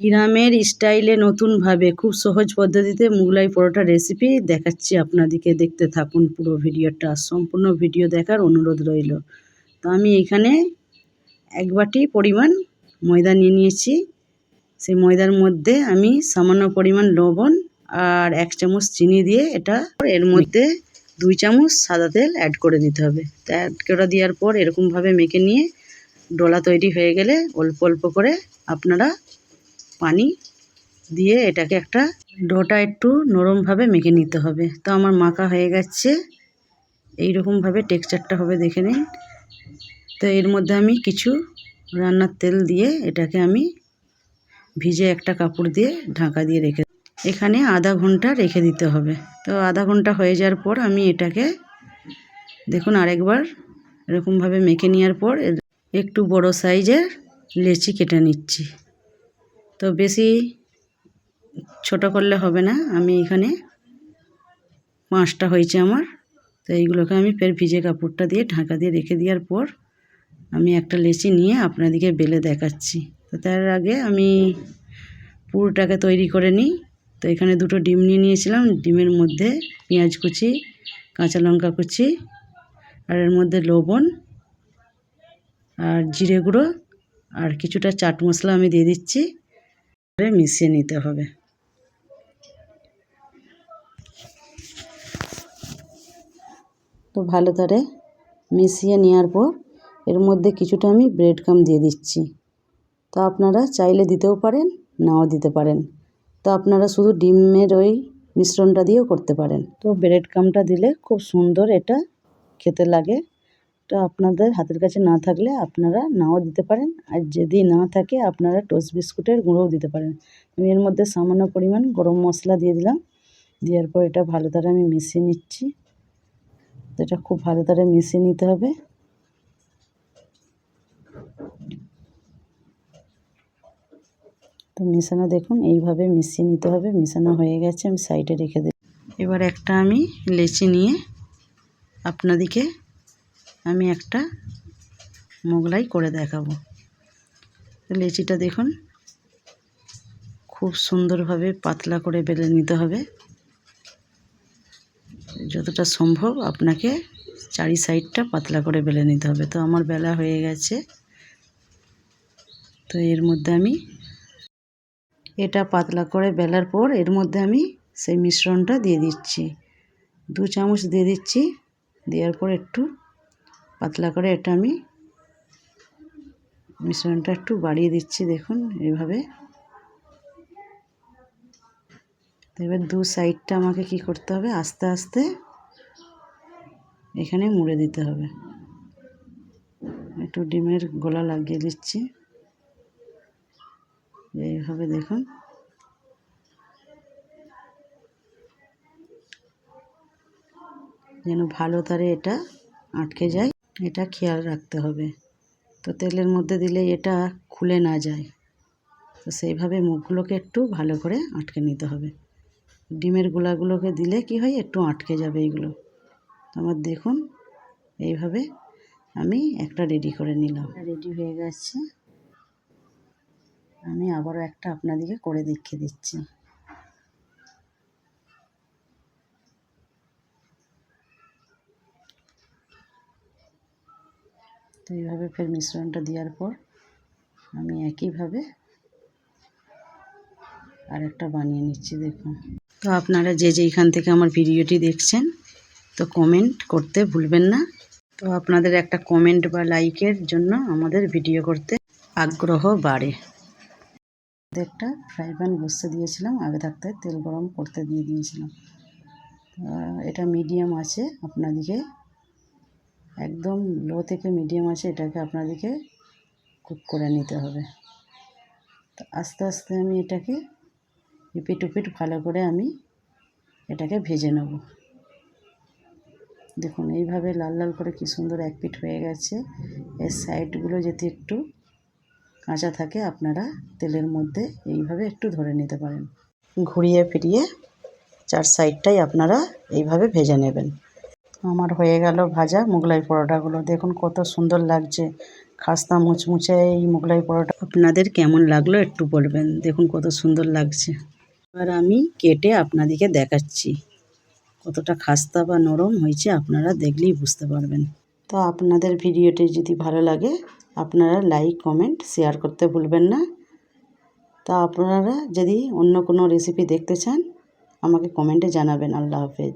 গ্রামের স্টাইলে নতুনভাবে খুব সহজ পদ্ধতিতে মুগলাই পরোটা রেসিপি দেখাচ্ছি আপনাদেরকে। দেখতে থাকুন পুরো ভিডিওটা। সম্পূর্ণ ভিডিও দেখার অনুরোধ রইল। তো আমি এখানে এক বাটি পরিমাণ ময়দা নিয়ে নিয়েছি। সেই ময়দার মধ্যে আমি সামান্য পরিমাণ লবণ আর এক চামচ চিনি দিয়ে এটা এর মধ্যে দুই চামচ সাদা তেল অ্যাড করে দিতে হবে। তা অ্যাড করে দেওয়ার পর এরকমভাবে মেখে নিয়ে ডোলা তৈরি হয়ে গেলে অল্প অল্প করে আপনারা পানি দিয়ে এটাকে একটা ডোটা একটু নরমভাবে মেখে নিতে হবে। তো আমার মাখা হয়ে গেছে। এইরকমভাবে টেক্সচারটা হবে, দেখে নিন। তো এর মধ্যে আমি কিছু রান্নার তেল দিয়ে এটাকে আমি ভিজে একটা কাপড় দিয়ে ঢাকা দিয়ে রেখে এখানে আধা ঘণ্টা রেখে দিতে হবে। তো আধা ঘণ্টা হয়ে যাওয়ার পর আমি এটাকে দেখুন আরেকবার এরকমভাবে মেখে নেওয়ার পর একটু বড় সাইজের লেচি কেটে নিচ্ছি। তো বেশি ছোট করলে হবে না। আমি এখানে পাঁচটা হয়েছে আমার। তো এইগুলোকে আমি ফের ভিজে কাপড়টা দিয়ে ঢাকা দিয়ে রেখে দেওয়ার পর আমি একটা লেচি নিয়ে আপনাদেরকে বেলে দেখাচ্ছি। তো তার আগে আমি পুরোটাকে তৈরি করে নিই। তো এখানে দুটো ডিম নিয়ে নিয়েছিলাম। ডিমের মধ্যে পেঁয়াজ কুচি, কাঁচা লঙ্কা কুচি আর এর মধ্যে লবণ আর জিরে গুঁড়ো আর কিছুটা চাট মশলা আমি দিয়ে দিচ্ছি। মিশিয়ে নিতে হবে। তো ভালো করে মিশিয়ে নেওয়ার পর এর মধ্যে কিছুটা আমি ব্রেড কাম দিয়ে দিচ্ছি। তো আপনারা চাইলে দিতেও পারেন, নাও দিতে পারেন। তো আপনারা শুধু ডিমের ওই মিশ্রণটা দিয়েও করতে পারেন। তো ব্রেড কামটা দিলে খুব সুন্দর এটা খেতে লাগে। তো আপনাদের হাতের কাছে না থাকলে আপনারা নাও দিতে পারেন। আর যদি না থাকে, আপনারা টোস্ট বিস্কুটের গুঁড়োও দিতে পারেন। আমি এর মধ্যে সামান্য পরিমাণ গরম মশলা দিয়ে দিলাম। দেওয়ার পর এটা ভালো করে আমি মিশিয়ে নিচ্ছি। এটা খুব ভালো করে মিশিয়ে নিতে হবে। তো মেশানো দেখুন, এইভাবে মিশিয়ে নিতে হবে। মেশানো হয়ে গেছে, আমি সাইডে রেখে দিই এবার একটা আমি লেচি নিয়ে আপনাদেরকে আমি একটা মোগলাই করে দেখাবো। লেচিটা দেখুন, খুব সুন্দরভাবে পাতলা করে বেলে নিতে হবে। যতটা সম্ভব আপনাকে চারি সাইডটা পাতলা করে বেলে নিতে হবে। তো আমার বেলা হয়ে গেছে। তো এর মধ্যে আমি এটা পাতলা করে বেলার পর এর মধ্যে আমি সেই মিশ্রণটা দিয়ে দিচ্ছি। দু চামচ দিয়ে দিচ্ছি। দেওয়ার পর একটু পাতলা করে এটা আমি মিশ্রণটা একটু বাড়িয়ে দিচ্ছি, দেখুন এইভাবে। এবার দু সাইডটা আমাকে কি করতে হবে? আস্তে আস্তে এখানে মুড়ে দিতে হবে। একটু ডিমের গোলা লাগিয়ে দিচ্ছি। এইভাবে দেখুন। যেন ভালো তারে এটা আটকে যায়। এটা খেয়াল রাখতে হবে। তো তেলের মধ্যে দিলে এটা খুলে না যায়। তো সেইভাবে মুখগুলোকে একটু ভালো করে আটকে নিতে হবে। ডিমের গোলাগুলোকে দিলে কি হয়? একটু আটকে যাবে এইগুলো। আমার দেখুন, এইভাবে আমি একটা রেডি করে নিলাম। রেডি হয়ে গেছে। আমি আবারও একটা আপনাদেরকে করে দেখিয়ে দিচ্ছি। তো এইভাবে ফের মিশ্রণটা দেওয়ার পর আমি একইভাবে আরেকটা বানিয়ে নিচ্ছি, দেখুন। তো আপনারা যে যেইখান থেকে আমার ভিডিওটি দেখছেন, তো কমেন্ট করতে ভুলবেন না। তো আপনাদের একটা কমেন্ট বা লাইকের জন্য আমাদের ভিডিও করতে আগ্রহ বাড়ে। একটা ফ্রাই প্যান বসতে দিয়েছিলাম, আগে থাকতে তেল গরম করতে দিয়ে দিয়েছিলাম। এটা মিডিয়াম আছে আপনাদেরকে একদম লো থেকে মিডিয়াম আছে এটাকে আপনাদেরকে কুক করে নিতে হবে। তো আস্তে আস্তে আমি এটাকে এপিট উপিট ভালো করে আমি এটাকে ভেজে নেব। দেখুন, এইভাবে লাল লাল করে কি সুন্দর এক পিঠ হয়ে গেছে। এর সাইডগুলো যদি একটু কাঁচা থাকে, আপনারা তেলের মধ্যে এইভাবে একটু ধরে নিতে পারেন। ঘুরিয়ে ফিরিয়ে চার সাইডটাই আপনারা এইভাবে ভেজে নেবেন। আমার হয়ে গেল ভাজা মোগলাই পরোটাগুলো। দেখুন কত সুন্দর লাগছে। খাস্তা মুচমুচে এই মোগলাই পরোটা। আপনাদের কেমন লাগল একটু বলবেন। দেখুন কত সুন্দর লাগছে। এবার আমি কেটে আপনাদেরকে দেখাচ্ছি। কতটা খাস্তা বা নরম হয়েছে আপনারা দেখলেই বুঝতে পারবেন। তো আপনাদের ভিডিওটি যদি ভালো লাগে, আপনারা লাইক, কমেন্ট, শেয়ার করতে ভুলবেন না। তা আপনারা যদি অন্য কোনো রেসিপি দেখতে চান, আমাকে কমেন্টে জানাবেন। আল্লাহ হাফেজ।